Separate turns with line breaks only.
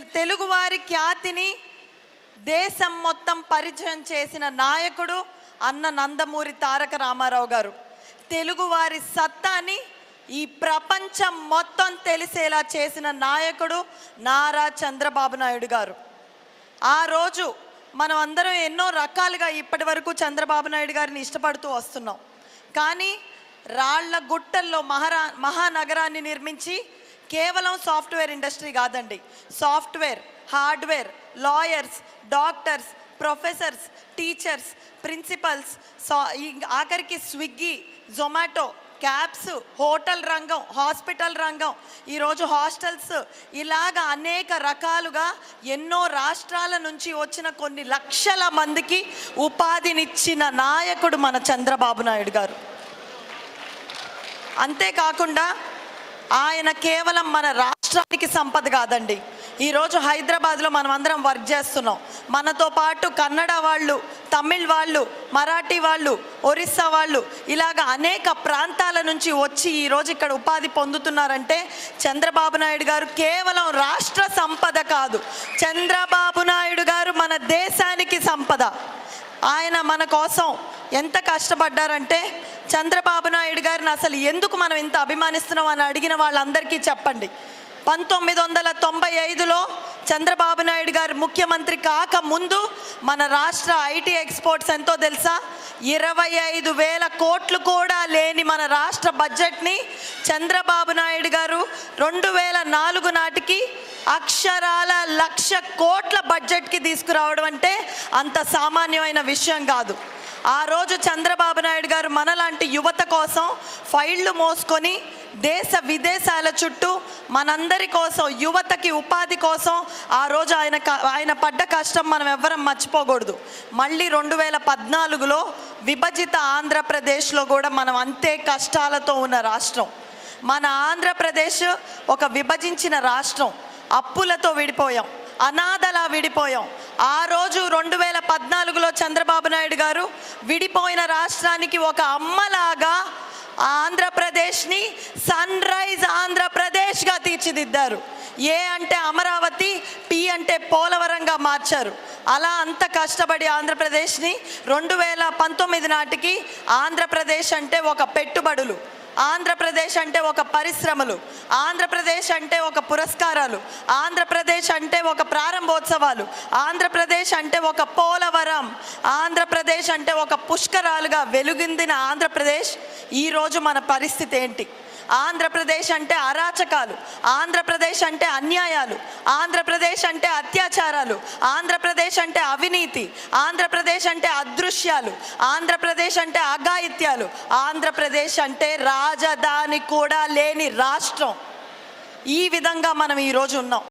తెలుగువారి ఖ్యాతిని దేశం మొత్తం పరిచయం చేసిన నాయకుడు అన్న నందమూరి తారక రామారావు గారు. తెలుగువారి సత్తాని ఈ ప్రపంచం మొత్తం తెలిసేలా చేసిన నాయకుడు నారా చంద్రబాబు నాయుడు గారు. ఆ రోజు మనం అందరం ఎన్నో రకాలుగా ఇప్పటి వరకు చంద్రబాబు నాయుడు గారిని ఇష్టపడుతూ వస్తున్నాం. కానీ రాళ్ళ గుట్టల్లో మహారా మహానగరాన్ని నిర్మించి కేవలం సాఫ్ట్వేర్ ఇండస్ట్రీ కాదండి. Software hardware lawyers doctors professors teachers principals సా ఆఖరికి స్విగ్గీ జొమాటో క్యాబ్స్ హోటల్ రంగం హాస్పిటల్ రంగం ఈరోజు హాస్టల్స్ ఇలాగ అనేక రకాలుగా ఎన్నో రాష్ట్రాల నుంచి వచ్చిన కొన్ని లక్షల మందికి ఉపాధినిచ్చిన నాయకుడు మన చంద్రబాబు నాయుడు గారు. అంతేకాకుండా ఆయన కేవలం మన రాష్ట్రానికి సంపద కాదండి. ఈరోజు హైదరాబాద్లో మనం అందరం వర్క్ చేస్తున్నాం. మనతో పాటు కన్నడ వాళ్ళు తమిళ్ వాళ్ళు మరాఠీ వాళ్ళు ఒరిస్సా వాళ్ళు ఇలాగ అనేక ప్రాంతాల నుంచి వచ్చి ఈరోజు ఇక్కడ ఉపాధి పొందుతున్నారంటే చంద్రబాబు నాయుడు గారు కేవలం రాష్ట్ర సంపద కాదు. చంద్రబాబు నాయుడు గారు మన దేశానికి సంపద. ఆయన మన కోసం ఎంత కష్టపడ్డారంటే చంద్రబాబు నాయుడు గారిని అసలు ఎందుకు మనం ఇంత అభిమానిస్తున్నాం అని అడిగిన వాళ్ళందరికీ చెప్పండి. పంతొమ్మిది వందల తొంభై ఐదులో చంద్రబాబు నాయుడు గారు ముఖ్యమంత్రి కాక ముందు మన రాష్ట్ర ఐటీ ఎక్స్పోర్ట్స్ ఎంతో తెలుసా? ఇరవై ఐదు వేల కోట్లు కూడా లేని మన రాష్ట్ర బడ్జెట్ని చంద్రబాబు నాయుడు గారు రెండు వేల నాలుగు నాటికి అక్షరాల లక్ష కోట్ల బడ్జెట్కి తీసుకురావడం అంటే అంత సామాన్యమైన విషయం కాదు. ఆ రోజు చంద్రబాబు నాయుడు గారు మనలాంటి యువత కోసం ఫైళ్ళు మోసుకొని దేశ విదేశాల చుట్టూ మనందరి కోసం యువతకి ఉపాధి కోసం ఆ రోజు ఆయన క- ఆయన పడ్డ కష్టం మనం ఎవ్వరం మర్చిపోకూడదు. మళ్ళీ రెండు వేల పద్నాలుగులో విభజిత ఆంధ్రప్రదేశ్లో కూడా మనం అంతే కష్టాలతో ఉన్న రాష్ట్రం. మన ఆంధ్రప్రదేశ్ ఒక విభజించిన రాష్ట్రం. అప్పులతో విడిపోయాం అనాథలా విడిపోయాం. ఆ రోజు రెండు వేల పద్నాలుగులో చంద్రబాబు నాయుడు గారు విడిపోయిన రాష్ట్రానికి ఒక అమ్మలాగా ఆంధ్రప్రదేశ్ని సన్ రైజ్ ఆంధ్రప్రదేశ్గా తీర్చిదిద్దారు. ఏ అంటే అమరావతి పి అంటే పోలవరంగా మార్చారు. అలా అంత కష్టపడి ఆంధ్రప్రదేశ్ని రెండు వేల పంతొమ్మిది నాటికి ఆంధ్రప్రదేశ్ అంటే ఒక పెట్టుబడులు ఆంధ్రప్రదేశ్ అంటే ఒక పరిశ్రమలు ఆంధ్రప్రదేశ్ అంటే ఒక పురస్కారాలు ఆంధ్రప్రదేశ్ అంటే ఒక ప్రారంభోత్సవాలు ఆంధ్రప్రదేశ్ అంటే ఒక పోలవరం ఆంధ్రప్రదేశ్ అంటే ఒక పుష్కరాలుగా వెలుగిందిన ఆంధ్రప్రదేశ్ ఈరోజు మన పరిస్థితి ఏంటి? ఆంధ్రప్రదేశ్ అంటే అరాచకాలు ఆంధ్రప్రదేశ్ అంటే అన్యాయాలు ఆంధ్రప్రదేశ్ అంటే అత్యాచారాలు ఆంధ్రప్రదేశ్ అంటే అవినీతి ఆంధ్రప్రదేశ్ అంటే అదృశ్యాలు ఆంధ్రప్రదేశ్ అంటే అఘాయిత్యాలు ఆంధ్రప్రదేశ్ అంటే రాజధాని కూడా లేని రాష్ట్రం. ఈ విధంగా మనం ఈరోజు ఉన్నాం.